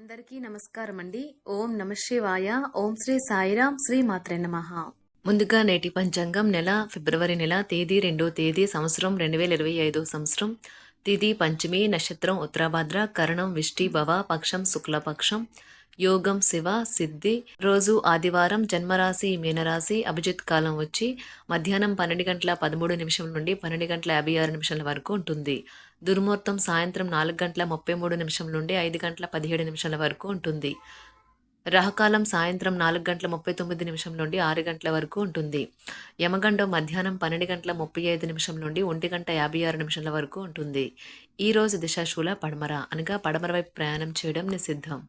అందరికీ నమస్కారం అండి ఓం నమ శివాయ. ఓం శ్రీ సాయిరాం శ్రీ మాత్రే నమ. ముందుగా నేటి పంచాంగం నెల ఫిబ్రవరి నెల తేదీ రెండో తేదీ సంవత్సరం రెండు వేల ఇరవై ఐదో సంవత్సరం. తిథి పంచమి నక్షత్రం ఉత్తరాభాద్ర కరణం విష్టి భవ పక్షం శుక్లపక్షం యోగం శివ సిద్ధి. రోజు ఆదివారం జన్మరాశి మీనరాశి అభిజిత్ కాలం వచ్చి మధ్యాహ్నం పన్నెండు గంటల పదమూడు నిమిషం నుండి పన్నెండు గంటల యాభై ఆరు నిమిషాల వరకు ఉంటుంది. దుర్ముహూర్తం సాయంత్రం నాలుగు గంటల ముప్పై మూడు నిమిషం నుండి ఐదు గంటల పదిహేడు నిమిషాల వరకు ఉంటుంది. రాహుకాలం సాయంత్రం నాలుగు గంటల ముప్పై తొమ్మిది నిమిషం నుండి ఆరు గంటల వరకు ఉంటుంది. యమగండం మధ్యాహ్నం పన్నెండు గంటల ముప్పై ఐదు నిమిషం నుండి ఒంటి గంట యాభై ఆరు నిమిషాల వరకు ఉంటుంది. ఈ రోజు దిశాశూల పడమర అనగా పడమర వైపు ప్రయాణం చేయడం నిషిద్ధం.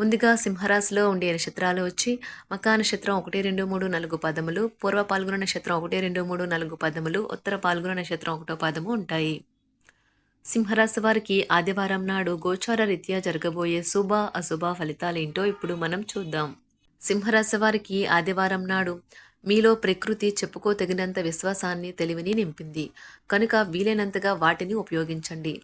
ముందుగా సింహరాశిలో ఉండే నక్షత్రాలు వచ్చి మకా నక్షత్రం ఒకటి రెండు మూడు నాలుగు పదములు పూర్వ పాల్గొన నక్షత్రం ఒకటి రెండు మూడు నాలుగు పదములు ఉత్తర పాల్గొన నక్షత్రం ఒకటో పదము ఉంటాయి. సింహరాశి వారికి ఆదివారం నాడు గోచార రీత్యా జరగబోయే శుభ అశుభ ఫలితాలేంటో ఇప్పుడు మనం చూద్దాం. సింహరాశి వారికి ఆదివారం నాడు మీలో ప్రకృతి చెప్పుకోతగినంత విశ్వాసాన్ని తెలివిని నింపింది. కనుక వీలైనంతగా వాటిని ఉపయోగించండి.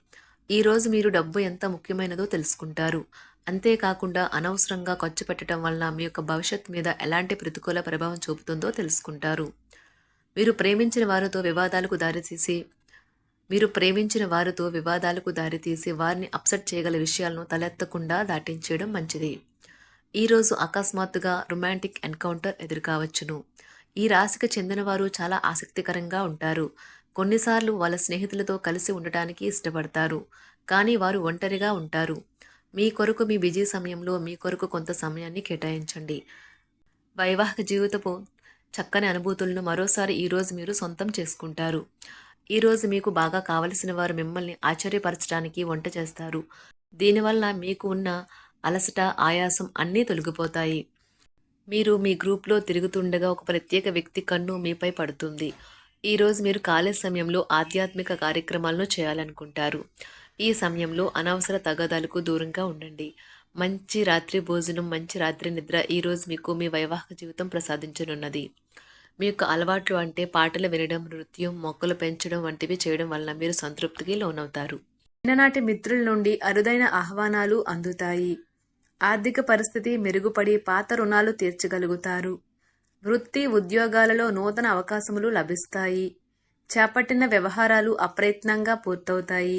ఈరోజు మీరు డబ్బు ఎంత ముఖ్యమైనదో తెలుసుకుంటారు. అంతేకాకుండా అనవసరంగా ఖర్చు పెట్టడం వలన మీ యొక్క భవిష్యత్ మీద ఎలాంటి ప్రతికూల ప్రభావం చూపుతుందో తెలుసుకుంటారు. మీరు ప్రేమించిన వారితో వివాదాలకు దారితీసి మీరు ప్రేమించిన వారితో వివాదాలకు దారితీసి వారిని అప్సెట్ చేయగల విషయాలను తలెత్తకుండా దాటించేయడం మంచిది. ఈరోజు అకస్మాత్తుగా రొమాంటిక్ ఎన్కౌంటర్ ఎదురుకావచ్చును. ఈ రాశికి చెందినవారు చాలా ఆసక్తికరంగా ఉంటారు. కొన్నిసార్లు వాళ్ళ స్నేహితులతో కలిసి ఉండటానికి ఇష్టపడతారు. కానీ వారు ఒంటరిగా ఉంటారు. మీ కొరకు మీ బిజీ సమయంలో మీ కొరకు కొంత సమయాన్ని కేటాయించండి. వైవాహిక జీవితపు చక్కని అనుభూతులను మరోసారి ఈరోజు మీరు సొంతం చేసుకుంటారు. ఈరోజు మీకు బాగా కావలసిన వారు మిమ్మల్ని ఆశ్చర్యపరచడానికి వంట చేస్తారు. దీనివల్ల మీకు ఉన్న అలసట ఆయాసం అన్నీ తొలగిపోతాయి. మీరు మీ గ్రూప్లో తిరుగుతుండగా ఒక ప్రత్యేక వ్యక్తి కన్ను మీపై పడుతుంది. ఈరోజు మీరు ఖాళీ సమయంలో ఆధ్యాత్మిక కార్యక్రమాలను చేయాలనుకుంటారు. ఈ సమయంలో అనవసర తగాదాలకు దూరంగా ఉండండి. మంచి రాత్రి భోజనం మంచి రాత్రి నిద్ర ఈరోజు మీకు మీ వైవాహిక జీవితం ప్రసాదించనున్నది. మీ యొక్క అలవాట్లు అంటే పాటలు వినడం నృత్యం మొక్కలు పెంచడం వంటివి చేయడం వలన మీరు సంతృప్తికి లోనవుతారు. చిన్ననాటి మిత్రుల నుండి అరుదైన ఆహ్వానాలు అందుతాయి. ఆర్థిక పరిస్థితి మెరుగుపడి పాత రుణాలు తీర్చగలుగుతారు. వృత్తి ఉద్యోగాలలో నూతన అవకాశములు లభిస్తాయి. చేపట్టిన వ్యవహారాలు అప్రయత్నంగా పూర్తవుతాయి.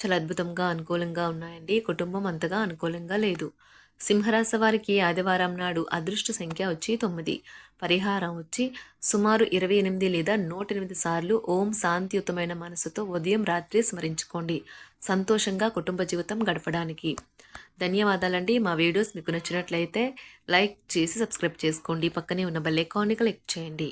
చాలా అద్భుతంగా అనుకూలంగా ఉన్నాయండి. కుటుంబం అంతగా అనుకూలంగా లేదు. సింహరాశి వారికి ఆదివారం నాడు అదృష్ట సంఖ్య వచ్చి తొమ్మిది. పరిహారం వచ్చి సుమారు ఇరవై ఎనిమిది లేదా నూట ఎనిమిది సార్లు ఓం శాంతియుతమైన మనసుతో ఉదయం రాత్రి స్మరించుకోండి. సంతోషంగా కుటుంబ జీవితం గడపడానికి. ధన్యవాదాలండి. మా వీడియోస్ మీకు నచ్చినట్లయితే లైక్ చేసి సబ్స్క్రైబ్ చేసుకోండి. పక్కనే ఉన్న బెల్ ఐకాన్ని క్లిక్ చేయండి.